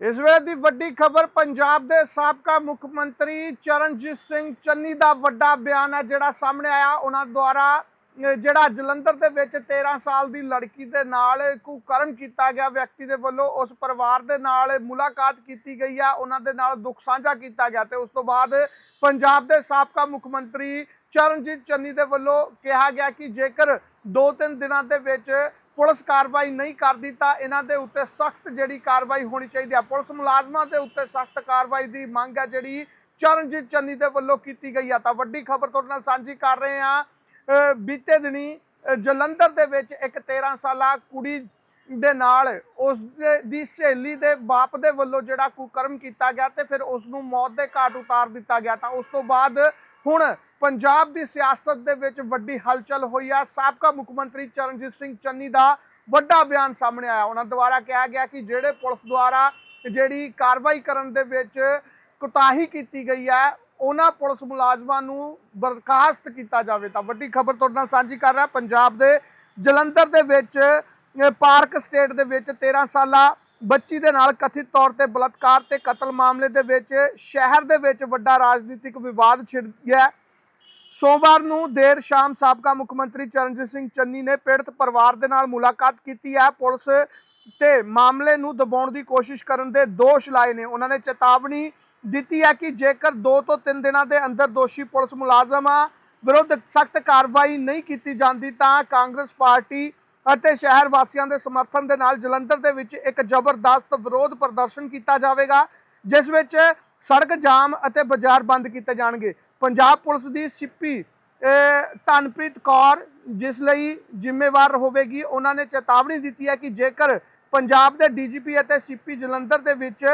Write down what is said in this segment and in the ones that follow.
ਇਸ ਵੇਲੇ ਦੀ ਵੱਡੀ ਖਬਰ ਪੰਜਾਬ ਦੇ ਸਾਬਕਾ ਮੁੱਖ ਮੰਤਰੀ ਚਰਨਜੀਤ ਸਿੰਘ ਚੰਨੀ ਦਾ ਵੱਡਾ ਬਿਆਨ ਹੈ, ਜਿਹੜਾ ਸਾਹਮਣੇ ਆਇਆ। ਉਹਨਾਂ ਦੁਆਰਾ ਜਿਹੜਾ ਜਲੰਧਰ ਦੇ ਵਿੱਚ 13 ਸਾਲ ਦੀ ਲੜਕੀ ਦੇ ਨਾਲ ਕੁਕਰਮ ਕੀਤਾ ਗਿਆ। ਵਿਅਕਤੀ ਦੇ ਵੱਲੋਂ ਉਸ ਪਰਿਵਾਰ ਦੇ ਨਾਲ ਮੁਲਾਕਾਤ ਕੀਤੀ ਗਈ ਆ। ਉਹਨਾਂ ਦੇ ਨਾਲ ਦੁੱਖ ਸਾਂਝਾ ਕੀਤਾ ਗਿਆ ਤੇ ਉਸ ਤੋਂ ਬਾਅਦ ਪੰਜਾਬ ਦੇ ਸਾਬਕਾ ਮੁੱਖ ਮੰਤਰੀ ਚਰਨਜੀਤ ਚੰਨੀ ਦੇ ਵੱਲੋਂ ਕਿਹਾ ਗਿਆ ਕਿ ਜੇਕਰ 2-3 ਦਿਨਾਂ ਦੇ ਵਿੱਚ ਪੁਲਿਸ ਕਾਰਵਾਈ ਨਹੀਂ ਕਰਦੀ ਤਾਂ ਇਹਨਾਂ ਦੇ ਉੱਤੇ ਸਖਤ ਜਿਹੜੀ ਕਾਰਵਾਈ ਹੋਣੀ ਚਾਹੀਦੀ ਹੈ ਪੁਲਿਸ ਮੁਲਾਜ਼ਮਾਂ ਦੇ ਉੱਤੇ ਸਖਤ ਕਾਰਵਾਈ ਦੀ ਮੰਗ ਹੈ ਜਿਹੜੀ ਚਰਨਜੀਤ ਚੰਨੀ ਦੇ ਵੱਲੋਂ ਕੀਤੀ ਗਈ ਆ। ਤਾਂ ਵੱਡੀ ਖਬਰ ਤੁਹਾਡੇ ਨਾਲ ਸਾਂਝੀ ਕਰ ਰਹੇ ਹਾਂ ਬੀਤੇ ਦਿਨੀ ਜਲੰਧਰ ਦੇ ਵਿੱਚ ਇੱਕ 13 ਸਾਲਾ ਕੁੜੀ ਦੇ ਨਾਲ ਉਸ ਦੀ ਸਹੇਲੀ ਦੇ ਬਾਪ ਦੇ ਵੱਲੋਂ ਜਿਹੜਾ ਕੁਕਰਮ ਕੀਤਾ ਗਿਆ ਤੇ ਫਿਰ ਉਸ ਨੂੰ ਮੌਤ ਦੇ ਘਾਟ ਉਤਾਰ ਦਿੱਤਾ ਗਿਆ। ਤਾਂ ਉਸ ਤੋਂ ਬਾਅਦ ਹੁਣ ਪੰਜਾਬ ਦੀ ਸਿਆਸਤ ਦੇ ਵਿੱਚ ਵੱਡੀ ਹਲਚਲ ਹੋਈ ਆ। ਸਾਬਕਾ ਮੁੱਖ ਮੰਤਰੀ ਚਰਨਜੀਤ ਸਿੰਘ ਚੰਨੀ ਦਾ ਵੱਡਾ ਬਿਆਨ ਸਾਹਮਣੇ ਆਇਆ। ਉਹਨਾਂ ਦੁਆਰਾ ਕਿਹਾ ਗਿਆ ਕਿ ਜਿਹੜੇ ਪੁਲਿਸ ਦੁਆਰਾ ਜਿਹੜੀ ਕਾਰਵਾਈ ਕਰਨ ਦੇ ਵਿੱਚ ਕੁਤਾਹੀ ਕੀਤੀ ਗਈ ਹੈ ਉਹਨਾਂ ਪੁਲਿਸ ਮੁਲਾਜ਼ਮਾਂ ਨੂੰ ਬਰਖਾਸਤ ਕੀਤਾ ਜਾਵੇ। ਤਾਂ ਵੱਡੀ ਖਬਰ ਤੁਹਾਡੇ ਨਾਲ ਸਾਂਝੀ ਕਰ ਰਿਹਾ। ਪੰਜਾਬ ਦੇ ਜਲੰਧਰ ਦੇ ਵਿੱਚ ਪਾਰਕ ਸਟੇਟ ਦੇ ਵਿੱਚ 13 ਸਾਲਾ ਬੱਚੀ ਦੇ ਨਾਲ ਕਥਿਤ ਤੌਰ ਤੇ ਬਲਾਤਕਾਰ ਤੇ ਕਤਲ ਮਾਮਲੇ ਦੇ ਵਿੱਚ ਸ਼ਹਿਰ ਦੇ ਵਿੱਚ ਵੱਡਾ ਰਾਜਨੀਤਿਕ ਵਿਵਾਦ ਛਿੜ ਗਿਆ। ਸੋਮਵਾਰ ਨੂੰ ਦੇਰ ਸ਼ਾਮ ਸਾਬਕਾ ਮੁੱਖ ਮੰਤਰੀ ਚਰਨਜੀਤ ਸਿੰਘ ਚੰਨੀ ਨੇ ਪੀੜਤ ਪਰਿਵਾਰ ਦੇ ਨਾਲ ਮੁਲਾਕਾਤ ਕੀਤੀ ਹੈ। ਪੁਲਿਸ ਤੇ ਮਾਮਲੇ ਨੂੰ ਦਬਾਉਣ ਦੀ ਕੋਸ਼ਿਸ਼ ਕਰਨ ਦੇ ਦੋਸ਼ ਲਾਏ ਨੇ। ਉਹਨਾਂ ਨੇ ਚੇਤਾਵਨੀ ਦਿੱਤੀ ਹੈ ਕਿ ਜੇਕਰ 2 ਤੋਂ 3 ਦਿਨਾਂ ਦੇ ਅੰਦਰ ਦੋਸ਼ੀ ਪੁਲਿਸ ਮੁਲਾਜ਼ਮਾਂ ਵਿਰੁੱਧ ਸਖਤ ਕਾਰਵਾਈ ਨਹੀਂ ਕੀਤੀ ਜਾਂਦੀ, ਤਾਂ ਕਾਂਗਰਸ ਪਾਰਟੀ ਅਤੇ ਸ਼ਹਿਰ ਵਾਸੀਆਂ ਦੇ ਸਮਰਥਨ ਦੇ ਨਾਲ ਜਲੰਧਰ ਦੇ ਵਿੱਚ ਇੱਕ ਜ਼ਬਰਦਸਤ ਵਿਰੋਧ ਪ੍ਰਦਰਸ਼ਨ ਕੀਤਾ ਜਾਵੇਗਾ, ਜਿਸ ਵਿੱਚ ਸੜਕ ਜਾਮ ਅਤੇ ਬਾਜ਼ਾਰ ਬੰਦ ਕੀਤੇ ਜਾਣਗੇ। ਪੰਜਾਬ ਪੁਲਿਸ ਦੀ ਸਿੱਪੀ ਅਹ, ਧਨਪ੍ਰੀਤ ਕੌਰ ਜਿਸ ਲਈ ਜ਼ਿੰਮੇਵਾਰ ਹੋਵੇਗੀ ਉਹਨਾਂ ਨੇ ਚੇਤਾਵਨੀ ਦਿੱਤੀ ਹੈ ਕਿ ਜੇਕਰ ਪੰਜਾਬ ਦੇ ਡੀਜੀਪੀ ਅਤੇ ਸੀਪੀ ਜਲੰਧਰ ਦੇ ਵਿੱਚ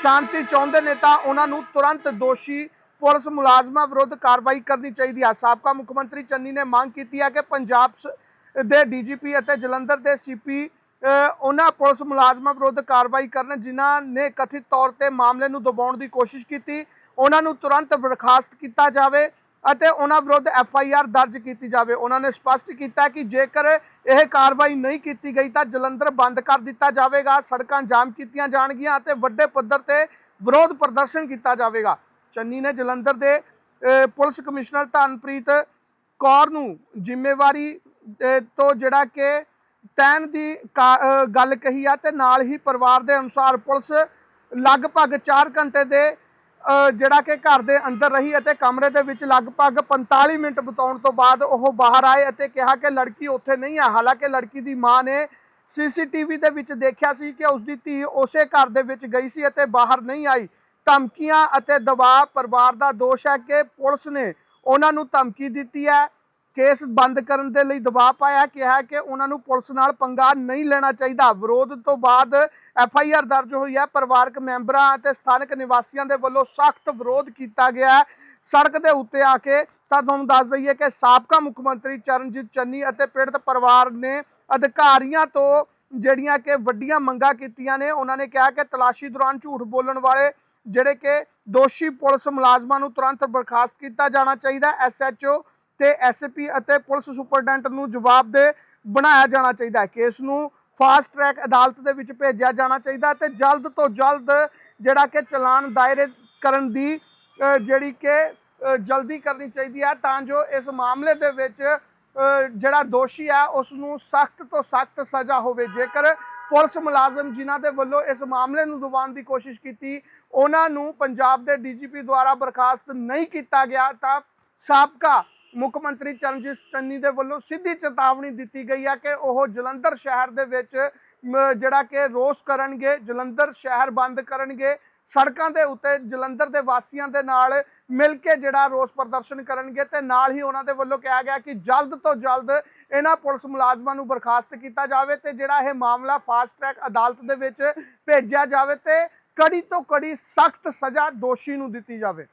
ਸ਼ਾਂਤੀ ਚਾਹੁੰਦੇ ਨੇ ਤਾਂ ਉਹਨਾਂ ਨੂੰ ਤੁਰੰਤ ਦੋਸ਼ੀ ਪੁਲਿਸ ਮੁਲਾਜ਼ਮਾਂ ਵਿਰੁੱਧ ਕਾਰਵਾਈ ਕਰਨੀ ਚਾਹੀਦੀ ਹੈ। ਸਾਬਕਾ ਮੁੱਖ ਮੰਤਰੀ ਚੰਨੀ ਨੇ ਮੰਗ ਕੀਤੀ ਹੈ ਕਿ ਪੰਜਾਬ ਸ- ਦੇ ਡੀਜੀਪੀ ਅਤੇ ਜਲੰਧਰ ਦੇ ਸੀਪੀ ਉਹਨਾਂ ਪੁਲਿਸ ਮੁਲਾਜ਼ਮਾਂ ਵਿਰੁੱਧ ਕਾਰਵਾਈ ਕਰਨ ਜਿਨ੍ਹਾਂ ਨੇ ਕਥਿਤ ਤੌਰ ਤੇ ਮਾਮਲੇ ਨੂੰ ਦਬਾਉਣ ਦੀ ਕੋਸ਼ਿਸ਼ ਕੀਤੀ। ਉਹਨਾਂ ਨੂੰ ਤੁਰੰਤ ਬਰਖਾਸਤ ਕੀਤਾ ਜਾਵੇ ਅਤੇ ਉਹਨਾਂ ਵਿਰੁੱਧ ਐਫ ਆਈ ਆਰ ਦਰਜ ਕੀਤੀ ਜਾਵੇ। ਉਹਨਾਂ ਨੇ ਸਪਸ਼ਟ ਕੀਤਾ ਕਿ ਜੇਕਰ ਇਹ ਕਾਰਵਾਈ ਨਹੀਂ ਕੀਤੀ ਗਈ ਤਾਂ ਜਲੰਧਰ ਬੰਦ ਕਰ ਦਿੱਤਾ ਜਾਵੇਗਾ, ਸੜਕਾਂ ਜਾਮ ਕੀਤੀਆਂ ਜਾਣਗੀਆਂ ਅਤੇ ਵੱਡੇ ਪੱਧਰ ਤੇ ਵਿਰੋਧ ਪ੍ਰਦਰਸ਼ਨ ਕੀਤਾ ਜਾਵੇਗਾ। ਚੰਨੀ ਨੇ ਜਲੰਧਰ ਦੇ ਪੁਲਿਸ ਕਮਿਸ਼ਨਰ ਧਨਪ੍ਰੀਤ ਕੌਰ ਨੂੰ ਜ਼ਿੰਮੇਵਾਰੀ ਤੋਂ ਜਿਹੜਾ ਕਿ ਤੈਨ ਦੀ ਕਾ- ਗੱਲ ਕਹੀ ਆ ਤੇ ਨਾਲ ਹੀ ਪਰਿਵਾਰ ਦੇ ਅਨੁਸਾਰ ਪੁਲਿਸ ਲਗਭਗ 4 ਘੰਟੇ ਦੇ ਜਿਹੜਾ ਕਿ ਘਰ ਦੇ ਅੰਦਰ ਰਹੀ ਅਤੇ ਕਮਰੇ ਦੇ ਵਿੱਚ ਲਗਭਗ 45 ਮਿੰਟ ਬਿਤਾਉਣ ਤੋਂ ਬਾਅਦ ਉਹ ਬਾਹਰ ਆਏ ਅਤੇ ਕਿਹਾ ਕਿ ਲੜਕੀ ਉੱਥੇ ਨਹੀਂ ਆ। ਹਾਲਾਂਕਿ ਲੜਕੀ ਦੀ ਮਾਂ ਨੇ ਸੀਸੀਟੀਵੀ ਦੇ ਵਿੱਚ ਦੇਖਿਆ ਸੀ ਕਿ ਉਸ ਦੀ ਧੀ ਉਸੇ ਘਰ ਦੇ ਵਿੱਚ ਗਈ ਸੀ ਅਤੇ ਬਾਹਰ ਨਹੀਂ ਆਈ। ਧਮਕੀਆਂ ਅਤੇ ਦਬਾਅ ਪਰਿਵਾਰ ਦਾ ਦੋਸ਼ ਹੈ ਕਿ ਪੁਲਿਸ ਨੇ ਉਹਨਾਂ ਨੂੰ ਧਮਕੀ ਦਿੱਤੀ ਹੈ। ਕੇਸ ਬੰਦ ਕਰਨ ਦੇ ਲਈ ਦਬਾਅ ਪਾਇਆ, ਕਿਹਾ ਕਿ ਉਹਨਾਂ ਨੂੰ ਪੁਲਿਸ ਨਾਲ ਪੰਗਾ ਨਹੀਂ ਲੈਣਾ ਚਾਹੀਦਾ। ਵਿਰੋਧ ਤੋਂ ਬਾਅਦ ਐਫ ਆਈ ਆਰ ਦਰਜ ਹੋਈ ਹੈ। ਪਰਿਵਾਰਕ ਮੈਂਬਰਾਂ ਅਤੇ ਸਥਾਨਕ ਨਿਵਾਸੀਆਂ ਦੇ ਵੱਲੋਂ ਸਖਤ ਵਿਰੋਧ ਕੀਤਾ ਗਿਆ ਸੜਕ ਦੇ ਉੱਤੇ ਆ ਕੇ ਤਾਂ ਤੁਹਾਨੂੰ ਦੱਸ ਦਈਏ ਕਿ ਸਾਬਕਾ ਮੁੱਖ ਮੰਤਰੀ ਚਰਨਜੀਤ ਚੰਨੀ ਅਤੇ ਪੀੜਤ ਪਰਿਵਾਰ ਨੇ ਅਧਿਕਾਰੀਆਂ ਤੋਂ ਜਿਹੜੀਆਂ ਕਿ ਵੱਡੀਆਂ ਮੰਗਾਂ ਕੀਤੀਆਂ ਨੇ, ਉਹਨਾਂ ਨੇ ਕਿਹਾ ਕਿ ਤਲਾਸ਼ੀ ਦੌਰਾਨ ਝੂਠ ਬੋਲਣ ਵਾਲੇ ਜਿਹੜੇ ਕਿ ਦੋਸ਼ੀ ਪੁਲਿਸ ਮੁਲਾਜ਼ਮਾਂ ਨੂੰ ਤੁਰੰਤ ਬਰਖਾਸਤ ਕੀਤਾ ਜਾਣਾ ਚਾਹੀਦਾ। ਐਸਐਚਓ ਤੇ ਐਸਪੀ ਅਤੇ ਪੁਲਿਸ ਸੁਪਰਡੈਂਟ ਨੂੰ ਜਵਾਬਦੇਹ ਬਣਾਇਆ ਜਾਣਾ ਚਾਹੀਦਾ ਹੈ। ਕੇਸ ਨੂੰ ਫਾਸਟ ਟਰੈਕ ਅਦਾਲਤ ਦੇ ਵਿੱਚ ਭੇਜਿਆ ਜਾਣਾ ਚਾਹੀਦਾ ਤੇ ਜਲਦ ਤੋਂ ਜਲਦ ਜਿਹੜਾ ਕਿ ਚਲਾਨ ਦਾਇਰੇ ਕਰਨ ਦੀ ਜਿਹੜੀ ਕਿ ਜਲਦੀ ਕਰਨੀ ਚਾਹੀਦੀ ਹੈ ਤਾਂ ਜੋ ਇਸ ਮਾਮਲੇ ਦੇ ਵਿੱਚ ਜਿਹੜਾ ਦੋਸ਼ੀ ਹੈ ਉਸ ਨੂੰ ਸਖਤ ਤੋਂ ਸਖਤ ਸਜ਼ਾ ਹੋਵੇ। ਜੇਕਰ ਪੁਲਿਸ ਮੁਲਾਜ਼ਮ ਜਿਨ੍ਹਾਂ ਦੇ ਵੱਲੋਂ ਇਸ ਮਾਮਲੇ ਨੂੰ ਦਬਾਉਣ ਦੀ ਕੋਸ਼ਿਸ਼ ਕੀਤੀ ਉਹਨਾਂ ਨੂੰ ਪੰਜਾਬ ਦੇ ਡੀਜੀਪੀ ਦੁਆਰਾ ਬਰਖਾਸਤ ਨਹੀਂ ਕੀਤਾ ਗਿਆ ਤਾਂ ਸਾਬਕਾ ਮੁੱਖ ਮੰਤਰੀ ਚਰਨਜੀਤ ਚੰਨੀ ਦੇ ਵੱਲੋਂ ਸਿੱਧੀ ਚੇਤਾਵਨੀ ਦਿੱਤੀ ਗਈ ਹੈ ਕਿ ਉਹ ਜਲੰਧਰ ਸ਼ਹਿਰ ਦੇ ਵਿੱਚ ਜਿਹੜਾ ਕਿ ਰੋਸ ਕਰਨਗੇ, ਜਲੰਧਰ ਸ਼ਹਿਰ ਬੰਦ ਕਰਨਗੇ, ਸੜਕਾਂ ਦੇ ਉੱਤੇ ਜਲੰਧਰ ਦੇ ਵਾਸੀਆਂ ਦੇ ਨਾਲ ਮਿਲ ਕੇ ਜਿਹੜਾ ਰੋਸ ਪ੍ਰਦਰਸ਼ਨ ਕਰਨਗੇ ਤੇ ਨਾਲ ਹੀ ਉਹਨਾਂ ਦੇ ਵੱਲੋਂ ਕਿਹਾ ਗਿਆ ਕਿ ਜਲਦ ਤੋਂ ਜਲਦ ਇਹਨਾਂ ਪੁਲਿਸ ਮੁਲਾਜ਼ਮਾਂ ਨੂੰ ਬਰਖਾਸਤ ਕੀਤਾ ਜਾਵੇ ਤੇ ਜਿਹੜਾ ਇਹ ਮਾਮਲਾ ਫਾਸਟ ਟਰੈਕ ਅਦਾਲਤ ਦੇ ਵਿੱਚ ਭੇਜਿਆ ਜਾਵੇ ਤੇ ਕੜੀ ਤੋਂ ਕੜੀ ਸਖਤ ਸਜ਼ਾ ਦੋਸ਼ੀ ਨੂੰ ਦਿੱਤੀ ਜਾਵੇ।